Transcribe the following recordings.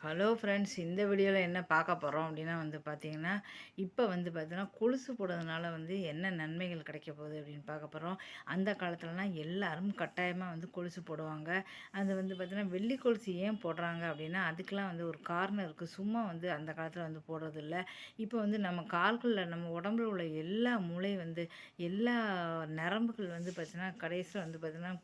Hello friends இந்த வீடியோவில் என்ன பார்க்க போகிறோம் அப்படின்னா வந்து பார்த்திங்கன்னா இப்போ வந்து பார்த்தீங்கன்னா கொலுசு போடுறதுனால வந்து என்ன நன்மைகள் கிடைக்க போகுது அப்படின்னு பார்க்க போகிறோம் அந்த காலத்துலலாம் எல்லாரும் கட்டாயமாக வந்து கொலுசு போடுவாங்க. அது வந்து பார்த்திங்கன்னா வெள்ளி கொலுசு ஏன் போடுறாங்க அப்படின்னா அதுக்கெலாம் வந்து ஒரு காரணம் இருக்குது சும்மா வந்து அந்த காலத்தில் வந்து போடுறதில்ல. இப்போ வந்து நம்ம கால்களில் நம்ம உடம்புல உள்ள எல்லா மூளை வந்து எல்லா நரம்புகள் வந்து பார்த்திங்கன்னா கடைசியில் வந்து பார்த்திங்கன்னா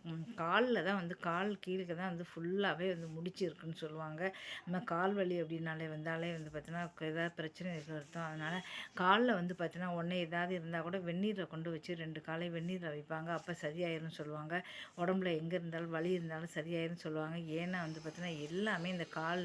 காலில் தான் வந்து கால் கீழே தான் வந்து ஃபுல்லாகவே வந்து முடிச்சிருக்குன்னு சொல்லுவாங்க. நம்ம கால் வலி அப்படின்னாலே வந்தாலே வந்து பார்த்தீங்கன்னா ஏதாவது பிரச்சனை அர்த்தம். அதனால் காலில் வந்து பார்த்தீங்கன்னா ஒன்றே ஏதாவது இருந்தால் கூட வெந்நீரை கொண்டு வச்சு ரெண்டு காலையும் வெந்நீரில் வைப்பாங்க. அப்போ சரியாயிரும்னு சொல்லுவாங்க. உடம்புல எங்கே இருந்தாலும் வலி இருந்தாலும் சரியாயிரும்னு சொல்லுவாங்க. ஏன்னா வந்து பார்த்தீங்கன்னா எல்லாமே இந்த கால்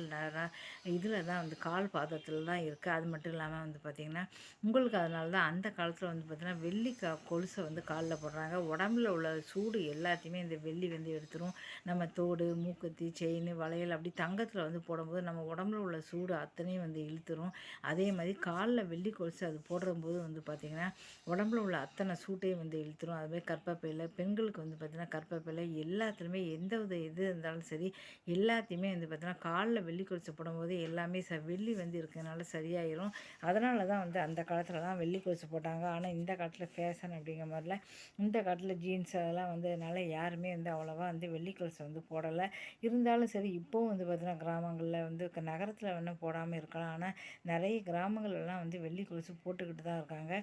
இதில் தான் வந்து கால் பாதத்தில் தான் இருக்குது அது மட்டும் இல்லாமல் வந்து பார்த்திங்கன்னா உங்களுக்கு அதனால தான் அந்த காலத்தில் வந்து பார்த்திங்கன்னா வெள்ளி கா கொலுசை வந்து காலில் போடுறாங்க. உடம்புல உள்ள சூடு எல்லாத்தையுமே இந்த வெள்ளி வந்து எடுத்துரும். நம்ம தோடு மூக்குத்தி செயின் வளையல் அப்படி தங்கத்தில் வந்து போடும்போது நம்ம உடம்புல உள்ள சூடு அத்தனையும் வந்து இழுத்துரும். அதே மாதிரி காலில் வெள்ளி கொலுசு அது போடும்போது வந்து பார்த்திங்கன்னா உடம்புல உள்ள அத்தனை சூட்டையும் வந்து இழுத்துரும். அதுமாதிரி கற்பப்பையில் பெண்களுக்கு வந்து பார்த்திங்கன்னா கற்பப்பையில் எல்லாத்துலேயுமே எந்த வித இது இருந்தாலும் சரி எல்லாத்தையுமே வந்து பார்த்திங்கன்னா காலில் வெள்ளி கொலுசு போடும்போது எல்லாமே ச வெள்ளி வந்து இருக்கிறதுனால சரியாயிரும். அதனால தான் வந்து அந்த காலத்தில் தான் வெள்ளி கொலுசு போட்டாங்க. ஆனால் இந்த காலத்தில் ஃபேஷன் அப்படிங்கிற மாதிரிலாம் இந்த காலத்தில் ஜீன்ஸ் அதெல்லாம் வந்ததுனால யாருமே வந்து அவ்வளோவா வந்து வெள்ளி கொலுசு வந்து போடலை. இருந்தாலும் சரி இப்போவும் வந்து பார்த்திங்கன்னா கிராமங்களில் வந்து வந்து நகரத்தில் வேணால் போடாமல் இருக்கலாம். ஆனால் நிறைய கிராமங்கள்லாம் வந்து வெள்ளி கொலுசு போட்டுக்கிட்டு தான் இருக்காங்க.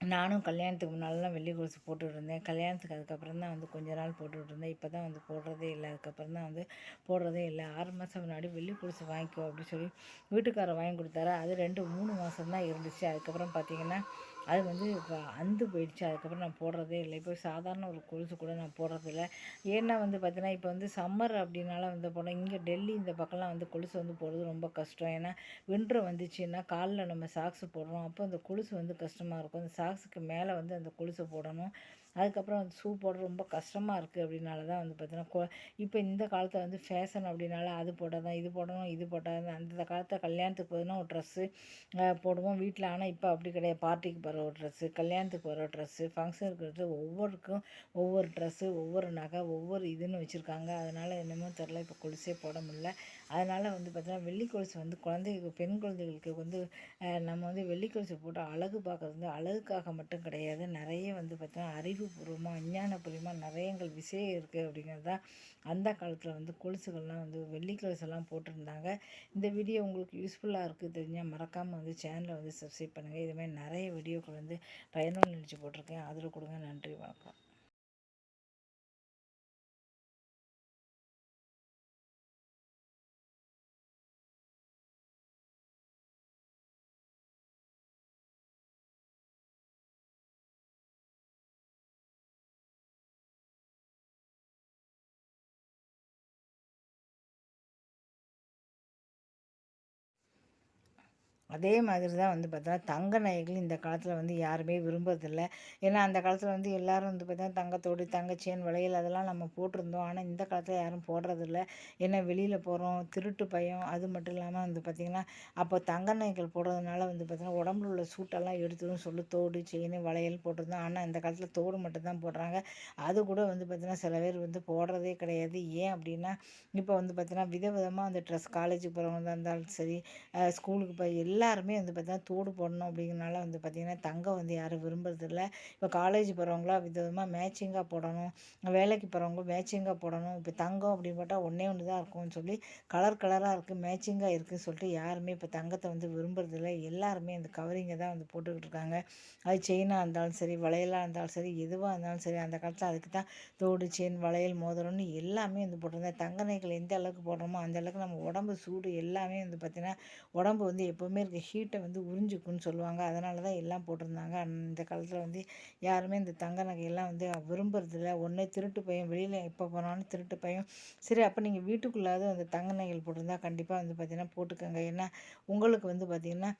நானும் கல்யாணத்துக்கு முன்னாலெலாம் வெள்ளி கொலுசு போட்டுகிட்டு இருந்தேன். கல்யாணத்துக்கு அதுக்கப்புறம் தான் வந்து கொஞ்ச நாள் போட்டுக்கிட்டு இருந்தேன். இப்போ தான் வந்து போடுறதே இல்லை. அதுக்கப்புறம் தான் வந்து போடுறதே இல்லை. ஆறு மாதம் முன்னாடி வெள்ளி கொலுசு வாங்கிக்கோ அப்படின்னு சொல்லி வீட்டுக்காரர் வாங்கி கொடுத்தாரு. அது ரெண்டு மூணு மாதம் தான் இருந்துச்சு. அதுக்கப்புறம் பார்த்திங்கன்னா அது வந்து இப்போ அந்து போயிடுச்சு. அதுக்கப்புறம் நான் போடுறதே இல்லை. இப்போ சாதாரண ஒரு கொலுசு கூட நான் போடுறதில்ல ஏன்னா வந்து பார்த்தீங்கன்னா இப்போ வந்து சம்மர் அப்படின்னால வந்து போனால் இங்கே டெல்லி இந்த பக்கம்லாம் வந்து கொலுசு வந்து போடுறது ரொம்ப கஷ்டம். ஏன்னா வின்ட்ரு வந்துச்சுன்னா காலில் நம்ம சாக்ஸு போடுறோம். அப்போ அந்த கொலுசு வந்து கஷ்டமாக இருக்கும். அந்த சாக்ஸுக்கு மேலே வந்து அந்த கொலுசை போடணும். அதுக்கப்புறம் வந்து ஷூ போட ரொம்ப கஷ்டமாக இருக்குது அப்படின்னால தான் வந்து பார்த்தீங்கன்னா கொ இப்போ இந்த காலத்தில் வந்து ஃபேஷன் அப்படின்னால அது போட்டால் தான் இது போடணும் இது போட்டால் தான் அந்த காலத்தில் கல்யாணத்துக்கு போதுன்னா ஒரு ட்ரெஸ்ஸு போடுவோம். வீட்டில் ஆனால் இப்போ அப்படி கிடையாது. பார்ட்டிக்கு போகிற ஒரு ட்ரெஸ்ஸு கல்யாணத்துக்கு போகிற ட்ரெஸ்ஸு ஃபங்க்ஷனுக்கு ட்ரெஸ்ஸு ஒவ்வொருக்கும் ஒவ்வொரு ட்ரெஸ்ஸு ஒவ்வொரு நகை ஒவ்வொரு இதுன்னு வச்சுருக்காங்க. அதனால் என்னமோ தெரில இப்போ கொலுசே போட முடில அதனால் வந்து பார்த்தீங்கன்னா வெள்ளி கொலுசு வந்து குழந்தைகளுக்கு பெண் குழந்தைகளுக்கு வந்து நம்ம வந்து வெள்ளிக்கொலுசு போட்டு அழகு பார்க்குறது வந்து அழகுக்காக மட்டும் கிடையாது. நிறைய வந்து பார்த்தீங்கன்னா அறிவுபூர்வமாக விஞ்ஞானபூர்வமாக நிறையங்கள் விஷயம் இருக்குது அப்படிங்கிறது தான் அந்த காலத்தில் வந்து கொலுசுகள்லாம் வந்து வெள்ளி கொலுசெல்லாம் போட்டிருந்தாங்க. இந்த வீடியோ உங்களுக்கு யூஸ்ஃபுல்லாக இருக்குது தெரிஞ்சால் மறக்காமல் வந்து சேனலை வந்து சப்ஸ்கிரைப் பண்ணுங்கள் இதுமாதிரி நிறைய வீடியோக்கள் வந்து பயனுள்ள நினச்சி போட்டிருக்கேன். அதில் கொடுங்க. நன்றி வணக்கம். அதே மாதிரி தான் வந்து பார்த்தா தங்க நகைகள் இந்த காலத்தில் வந்து யாருமே விரும்புறதில்ல. ஏன்னா அந்த காலத்தில் வந்து எல்லோரும் வந்து பார்த்தா தங்கத்தோடு தங்கச்சேன் வளையல் அதெல்லாம் நம்ம போட்டிருந்தோம். ஆனால் இந்த காலத்தில் யாரும் போடுறதில்ல. ஏன்னா வெளியில் போகிறோம் திருட்டு பயம் அது மட்டும் இல்லாமல் வந்து பார்த்திங்கன்னா அப்போ தங்க நகைகள் போடுறதுனால வந்து பார்த்திங்கன்னா உடம்புல உள்ள சூட்டெல்லாம் எடுத்துடும் சொல்லி தோடு செயின் வளையல் போட்டிருந்தோம். ஆனால் இந்த காலத்தில் தோடு மட்டும்தான் போடுறாங்க. அது கூட வந்து பார்த்திங்கன்னா சில பேர் வந்து போடுறதே கிடையாது. ஏன் அப்படின்னா இப்போ வந்து பார்த்திங்கன்னா விதவிதமாக அந்த ட்ரெஸ் காலேஜுக்கு போகிறவங்க இருந்தாலும் சரி ஸ்கூலுக்கு போய் எல்லா எல்லாருமே வந்து பார்த்தீங்கன்னா தோடு போடணும் அப்படிங்கிறனால வந்து பார்த்திங்கன்னா தங்கம் வந்து யாரும் விரும்புறதில்ல. இப்போ காலேஜ் போகிறவங்களாம் விதமாக மேட்சிங்காக போடணும். வேலைக்கு போகிறவங்க மேட்சிங்காக போடணும். இப்போ தங்கம் அப்படின்னு போட்டால் ஒன்றே ஒன்று தான் இருக்கும்னு சொல்லி கலர் கலராக இருக்குது மேட்சிங்காக இருக்குதுன்னு சொல்லிட்டு யாருமே இப்போ தங்கத்தை வந்து விரும்புறதில்ல. எல்லாருமே அந்த கவரிங்கை தான் வந்து போட்டுக்கிட்டு இருக்காங்க. அது செயினாக இருந்தாலும் சரி வளையலாக இருந்தாலும் சரி எதுவாக இருந்தாலும் சரி அந்த காலத்தில் அதுக்கு தான் தோடு செயின் வளையல் மோதிரம்னு எல்லாமே வந்து போட்டிருந்தேன் தங்க நகைகள் எந்த அளவுக்கு போடுறோமோ அந்த அளவுக்கு நம்ம உடம்பு சூடு எல்லாமே வந்து பார்த்திங்கன்னா உடம்பு வந்து எப்போவுமே இருக்க ஹீட்டை வந்து உறிஞ்சிக்குன்னு சொல்லுவாங்க. அதனால தான் எல்லாம் போட்டிருந்தாங்க. இந்த காலத்தில் வந்து யாருமே இந்த தங்க நகையெல்லாம் வந்து விரும்புறதில்ல. ஒன்றே திருட்டு பையன் வெளியில் எப்போ போனாலும் திருட்டு பையன். சரி அப்போ நீங்கள் வீட்டுக்குள்ளாவது அந்த தங்க நகைகள் போட்டிருந்தா கண்டிப்பாக வந்து பார்த்திங்கன்னா போட்டுக்கோங்க. ஏன்னா உங்களுக்கு வந்து பார்த்திங்கன்னா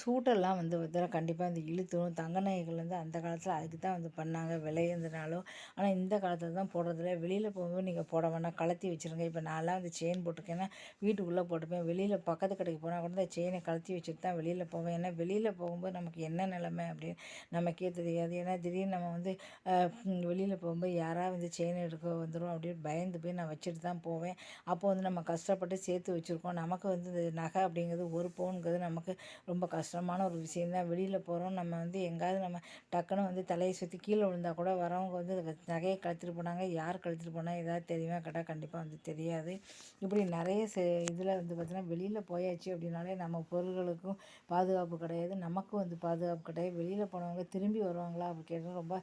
சூட்டெல்லாம் வந்து பார்த்தா கண்டிப்பாக இந்த இழுத்துரும் தங்க நகைகள் வந்து அந்த காலத்தில் அதுக்கு தான் வந்து பண்ணாங்க. விளையிறதுனாலும் ஆனால் இந்த காலத்தில் தான் போடுறதில்ல. வெளியில் போகும்போது நீங்கள் போட வேணாம். கழட்டி வச்சுருங்க. இப்போ நான்லாம் வந்து செயின் போட்டிருக்கேன்னா வீட்டுக்குள்ளே போட்டுப்பேன். வெளியில் பக்கத்து கடைக்கு போனால் கூட இந்த செயினை கழட்டி வச்சுட்டு தான் வெளியில் போவேன். ஏன்னா வெளியில் போகும்போது நமக்கு என்ன நிலமை அப்படின்னு நமக்கே தெரியாது. ஏன்னா திடீர்னு நம்ம வந்து வெளியில் போகும்போது யாராவது வந்து செயின் எடுக்க வந்துடும் அப்படின்னு பயந்து போய் நான் வச்சுட்டு தான் போவேன். அப்போ வந்து நம்ம கஷ்டப்பட்டு சேர்த்து வச்சுருக்கோம். நமக்கு வந்து இந்த நகை அப்படிங்கிறது ஒரு பவுனுங்கிறது நமக்கு ரொம்ப கஷ்டமான ஒரு விஷயந்தான் வெளியில் போகிறோம் நம்ம வந்து எங்கேயாவது நம்ம டக்குன்னு வந்து தலையை சுற்றி கீழே விழுந்தா கூட வரவங்க வந்து நகையை கழுத்துட்டு போனாங்க. யார் கழுத்துட்டு போனால் ஏதாவது தெரியுமா? கேட்டால் கண்டிப்பாக வந்து தெரியாது. இப்படி நிறைய செ இதில் வந்து பார்த்திங்கன்னா வெளியில் போயாச்சு அப்படின்னாலே நம்ம பொருள்களுக்கும் பாதுகாப்பு கிடையாது. நமக்கும் வந்து பாதுகாப்பு கிடையாது. வெளியில் போனவங்க திரும்பி வருவாங்களா அப்படி கேட்டால் ரொம்ப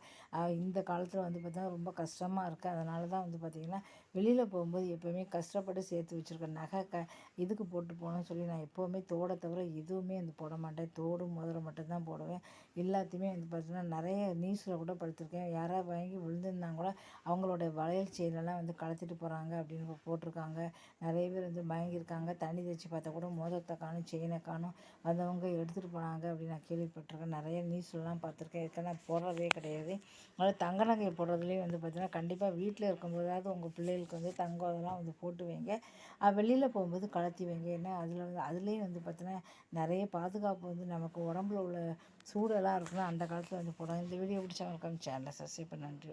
இந்த காலத்தில் வந்து பார்த்திங்கன்னா ரொம்ப கஷ்டமாக இருக்குது அதனால தான் வந்து பார்த்திங்கன்னா வெளியில் போகும்போது எப்போவுமே கஷ்டப்பட்டு சேர்த்து வச்சுருக்க நகை க இதுக்கு போட்டு போகணும்னு சொல்லி நான் எப்போவுமே தோட தவிர எதுவுமே வந்து போட மாட்டேன். தோடு முதல்ல மட்டும்தான் போடுவேன். எல்லாத்தையுமே வந்து பார்த்திங்கன்னா நிறைய நியூஸில் கூட படுத்திருக்கேன் யாராவது வாங்கி விழுந்திருந்தாங்க கூட அவங்களோட வளையல் செயினெல்லாம் வந்து கலத்திட்டு போகிறாங்க அப்படின்னு போட்டிருக்காங்க. நிறைய பேர் வந்து வாங்கியிருக்காங்க தண்ணி தைச்சி பார்த்தா கூட மோதிரத்தை காணும் செயினை காணும். வந்தவங்க எடுத்துகிட்டு போனாங்க அப்படின்னு நான் கேள்விப்பட்டிருக்கேன். நிறைய நியூஸ்லாம் பார்த்துருக்கேன். இதுக்காக நான் போடுறதே கிடையாது. அதனால் தங்க நகை போடுறதுலேயும் வந்து பார்த்திங்கன்னா கண்டிப்பாக வீட்டில் இருக்கும்போதாவது உங்கள் பிள்ளைகளுக்கு வந்து தங்கம் அதெல்லாம் வந்து போட்டு வைங்க. வெளியில் போகும்போது கலத்தி வைங்க. ஏன்னா அதில் வந்து அதுலேயும் வந்து பார்த்திங்கன்னா நிறைய பாதுகாப்பு வந்து நமக்கு உடம்புல உள்ள சூடெல்லாம் இருக்குன்னா அந்த காலத்தில் வந்து போடுவாங்க. இந்த வீடியோ பிடிச்சவங்களுக்கு சேனலை சப்ஸ்கிரைப் பண்ண. நன்றி